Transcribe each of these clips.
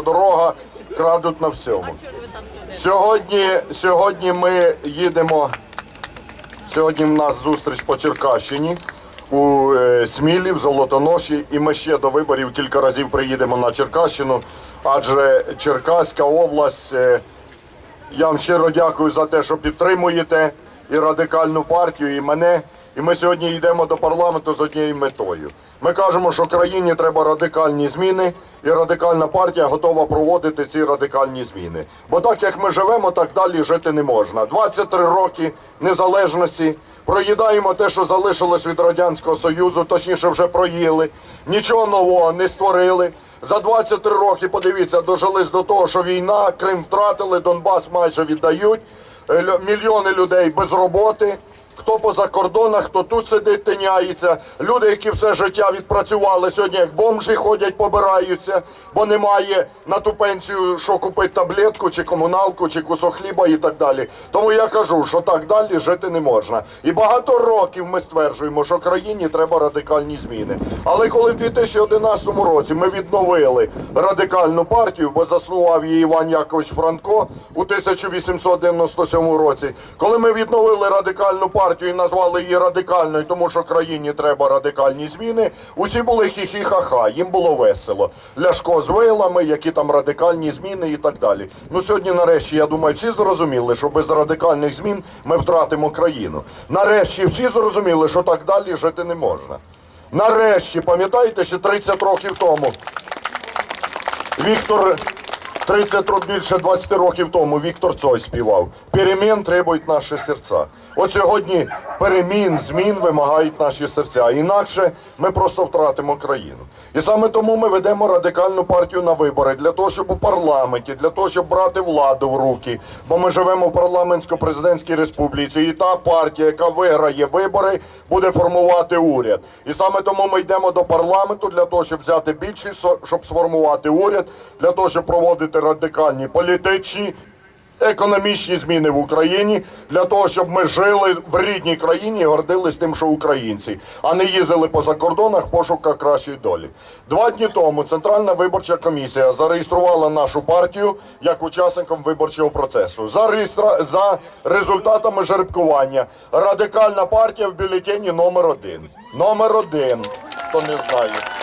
дорога, крадуть на всьому. Сьогодні, сьогодні ми їдемо. Сьогодні в нас зустріч по Черкащині у е, Смілі, в Золотоноші, і ми ще до виборів кілька разів приїдемо на Черкащину, адже Черкаська область. е, я вам щиро дякую за те, що підтримуєте і радикальну партію, і мене. І ми сьогодні йдемо до парламенту з однією метою. Ми кажемо, що країні треба радикальні зміни, і радикальна партія готова проводити ці радикальні зміни. Бо так як ми живемо, так далі жити не можна. 23 роки незалежності. Проїдаємо те, що залишилось від радянського союзу, точніше вже проїли. Нічого нового не створили. За 23 роки, подивіться, дожились до того, що війна, Крим втратили, Донбас майже віддають. Е, Мільйони людей без роботи. Хто по закордонах, хто тут сидить, тиняється. Люди, які все життя відпрацювали, сьогодні як бомжі ходять, побираються, бо немає на ту пенсію, що купити таблетку, чи комуналку, чи кусок хліба і так далі. Тому я кажу, що так далі жити не можна. І багато років ми стверджуємо, що країні треба радикальні зміни. Але коли в 2011 році ми відновили радикальну партію, бо заснував її Іван Якович Франко у 1897 році, коли ми відновили радикальну партію і назвали її радикальною, тому що країні треба радикальні зміни, усі були хі-хі-ха-ха, їм було весело. Ляшко з вейлами, які там радикальні зміни і так далі. Ну сьогодні, нарешті, я думаю, всі зрозуміли, що без радикальних змін ми втратимо країну. Нарешті всі зрозуміли, що так далі жити не можна. Нарешті, пам'ятаєте, ще 30 років тому Віктор 30 ро- більше 20 років тому Віктор Цой співав. Перемін требують наші серця. От сьогодні перемін, змін вимагають наші серця. Інакше ми просто втратимо країну. І саме тому ми ведемо радикальну партію на вибори для того, щоб у парламенті, для того, щоб брати владу в руки. Бо ми живемо в парламентсько-президентській республіці, і та партія, яка виграє вибори, буде формувати уряд. І саме тому ми йдемо до парламенту для того, щоб взяти більшість, щоб сформувати уряд, для того, щоб проводити радикальні політичні. Економічні зміни в Україні для того, щоб ми жили в рідній країні і гордились тим, що українці, а не їздили по закордонах в пошуках кращої долі. Два дні тому Центральна виборча комісія зареєструвала нашу партію як учасником виборчого процесу. За, реєстра... за результатами жеребкування радикальна партія в бюлетені номер один. Номер один. Хто не знає.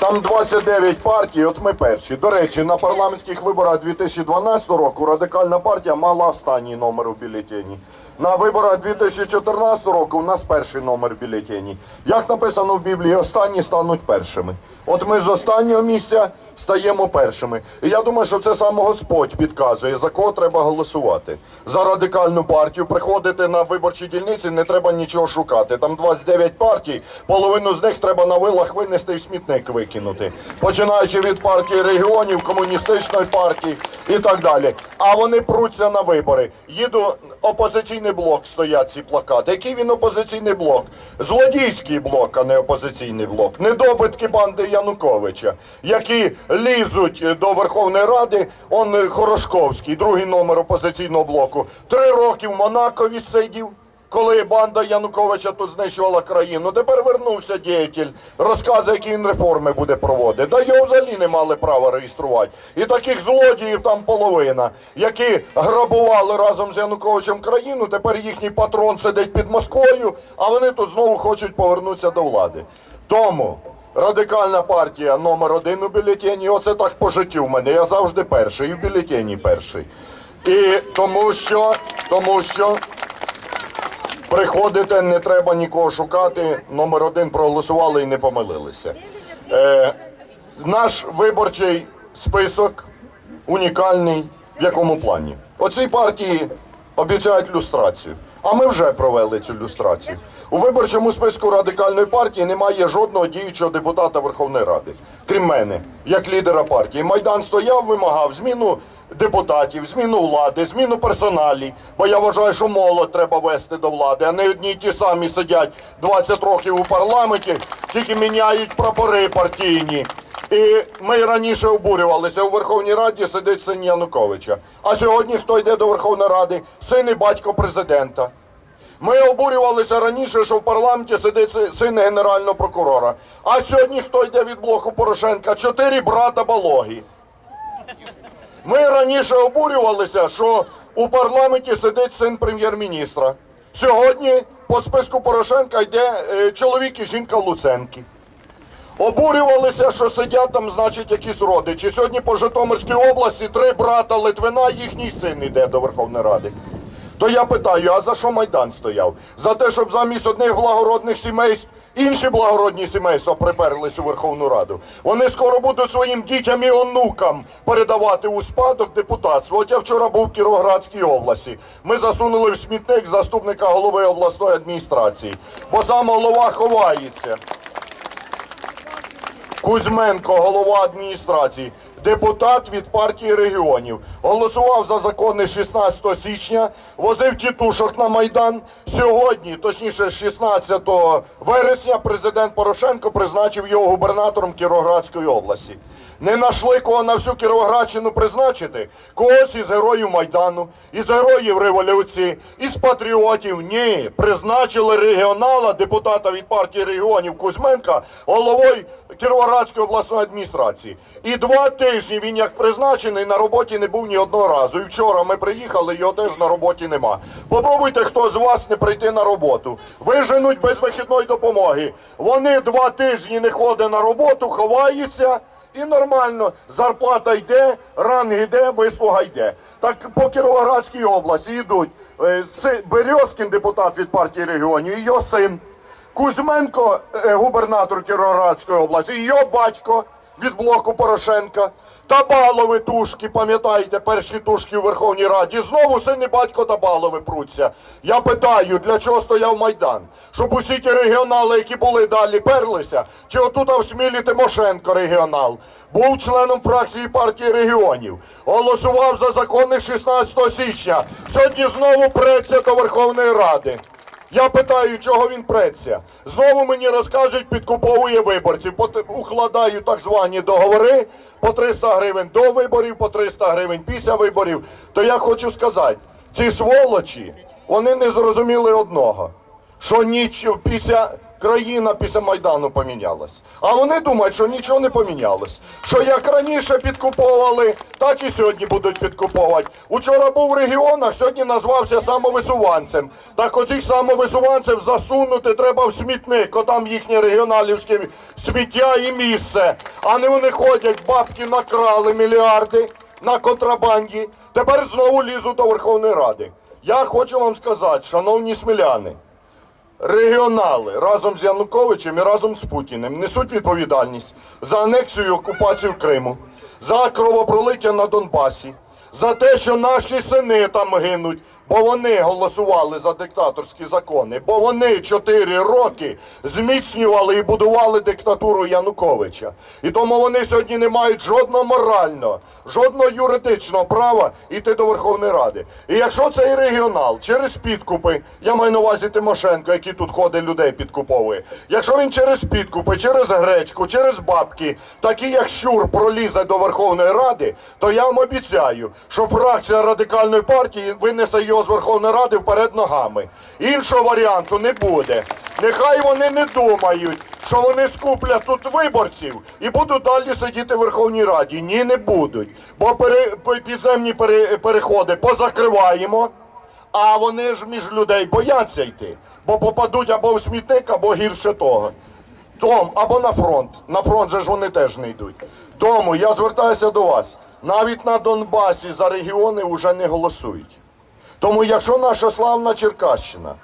Там 29 партій, от ми перші. До речі, на парламентських виборах 2012 року радикальна партія мала останній номер у бюлетені. На виборах 2014 року у нас перший номер в бюлетені. Як написано в Біблії, останні стануть першими. От ми з останнього місця стаємо першими. І я думаю, що це саме Господь підказує, за кого треба голосувати. За радикальну партію приходити на виборчі дільниці, не треба нічого шукати. Там 29 партій, половину з них треба на вилах винести і в смітник викинути. Починаючи від партії регіонів, комуністичної партії і так далі. А вони пруться на вибори. Їду опозиційний блок, стоять ці плакати. Який він опозиційний блок? Злодійський блок, а не опозиційний блок. Недобитки банди Януковича, які лізуть до Верховної Ради. Он Хорошковський, другий номер опозиційного блоку. Три роки в Монако відсидів. Коли банда Януковича тут знищувала країну, тепер вернувся діятель, розказує, які він реформи буде проводити. Да його взагалі не мали права реєструвати. І таких злодіїв там половина, які грабували разом з Януковичем країну, тепер їхній патрон сидить під Москвою, а вони тут знову хочуть повернутися до влади. Тому радикальна партія номер один у бюлетені, оце так по життю в мене. Я завжди перший, і в бюлетені перший. І тому що, тому що. Приходите, не треба нікого шукати. Номер один проголосували і не помилилися. Е, наш виборчий список унікальний в якому плані? Оцій партії обіцяють люстрацію. А ми вже провели цю люстрацію. У виборчому списку радикальної партії немає жодного діючого депутата Верховної Ради, крім мене, як лідера партії. Майдан стояв, вимагав зміну депутатів, зміну влади, зміну персоналі. Бо я вважаю, що молодь треба вести до влади, а не одні ті самі сидять 20 років у парламенті, тільки міняють прапори партійні. І ми раніше обурювалися. У Верховній Раді сидить син Януковича. А сьогодні хто йде до Верховної Ради? Син і батько президента. Ми обурювалися раніше, що в парламенті сидить син генерального прокурора. А сьогодні хто йде від блоку Порошенка? Чотири брата балоги. Ми раніше обурювалися, що у парламенті сидить син прем'єр-міністра. Сьогодні по списку Порошенка йде е, чоловік і жінка Луценки. Обурювалися, що сидять там, значить, якісь родичі. Сьогодні по Житомирській області три брата Литвина, їхній син йде до Верховної Ради. То я питаю, а за що Майдан стояв? За те, щоб замість одних благородних сімейств інші благородні сімейства приперлись у Верховну Раду. Вони скоро будуть своїм дітям і онукам передавати у спадок депутатство. От я вчора був в Кіровоградській області. Ми засунули в смітник заступника голови обласної адміністрації, бо сам голова ховається. Кузьменко, голова адміністрації, депутат від партії регіонів, голосував за закони 16 січня, возив тітушок на Майдан. Сьогодні, точніше, 16 вересня, президент Порошенко призначив його губернатором Кіровоградської області. Не знайшли кого на всю Кіровоградщину призначити? Когось із героїв Майдану, із героїв революції, із патріотів. Ні, призначили регіонала, депутата від партії регіонів Кузьменка, головою Кіровоградської обласної адміністрації. І два тижні він як призначений на роботі не був ні одного разу. І вчора ми приїхали, його теж на роботі нема. Попробуйте, хто з вас не прийти на роботу. Виженуть без вихідної допомоги. Вони два тижні не ходять на роботу, ховаються. І нормально, зарплата йде, ранг йде, вислуга йде. Так по Кіровоградській області йдуть е, Березкін, депутат від партії регіонів, його син. Кузьменко, е, губернатор Кіровоградської області, його батько від блоку Порошенка. Табалови тушки, пам'ятаєте, перші тушки у Верховній Раді. Знову син і батько Табалови пруться. Я питаю, для чого стояв Майдан? Щоб усі ті регіонали, які були далі, перлися? Чи отут в Смілі Тимошенко регіонал? Був членом фракції партії регіонів. Голосував за закони 16 січня. Сьогодні знову преться до Верховної Ради. Я питаю, чого він преться. Знову мені розказують, підкуповує виборців. Укладаю так звані договори по 300 гривень до виборів, по 300 гривень після виборів. То я хочу сказати, ці сволочі, вони не зрозуміли одного, що ніч після країна після Майдану помінялась. А вони думають, що нічого не помінялось. Що як раніше підкуповували, так і сьогодні будуть підкуповувати. Учора був в регіонах, сьогодні назвався самовисуванцем. Так оцих самовисуванців засунути треба в смітник, о там їхнє регіоналівське сміття і місце. А не вони ходять, бабки накрали мільярди на контрабанді. Тепер знову лізуть до Верховної Ради. Я хочу вам сказати, шановні сміляни, Регіонали разом з Януковичем і разом з Путіним несуть відповідальність за анексію і окупацію Криму, за кровопролиття на Донбасі, за те, що наші сини там гинуть, бо вони голосували за диктаторські закони, бо вони чотири роки зміцнювали і будували диктатуру Януковича. І тому вони сьогодні не мають жодного морального, жодного юридичного права йти до Верховної Ради. І якщо цей регіонал через підкупи, я маю на увазі Тимошенко, який тут ходить людей підкуповує, якщо він через підкупи, через гречку, через бабки, такі як щур пролізе до Верховної Ради, то я вам обіцяю, що фракція радикальної партії винесе його з Верховної Ради вперед ногами. Іншого варіанту не буде. Нехай вони не думають, що вони скуплять тут виборців і будуть далі сидіти в Верховній Раді. Ні, не будуть. Бо підземні пере- переходи позакриваємо. А вони ж між людей бояться йти, бо попадуть або в смітник, або гірше того. Том, або на фронт. На фронт же ж вони теж не йдуть. Тому я звертаюся до вас. Навіть на Донбасі за регіони вже не голосують. Тому якщо наша славна Черкащина,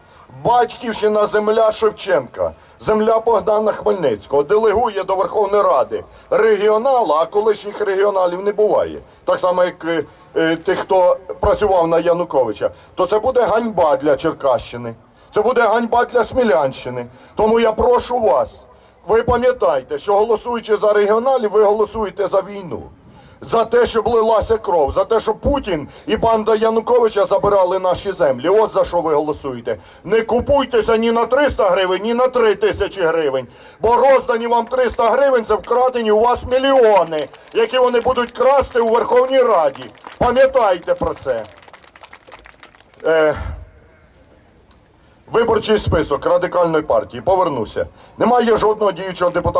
батьківщина земля Шевченка, земля Богдана Хмельницького делегує до Верховної Ради регіонала, а колишніх регіоналів не буває, так само як е, е, тих, хто працював на Януковича, то це буде ганьба для Черкащини, це буде ганьба для Смілянщини. Тому я прошу вас, ви пам'ятайте, що голосуючи за регіоналів, ви голосуєте за війну. За те, щоб лилася кров, за те, щоб Путін і банда Януковича забирали наші землі. От за що ви голосуєте. Не купуйтеся ні на 300 гривень, ні на 3 тисячі гривень. Бо роздані вам 300 гривень, це вкрадені у вас мільйони, які вони будуть красти у Верховній Раді. Пам'ятайте про це. Е, виборчий список радикальної партії. Повернуся. Немає жодного діючого депутата.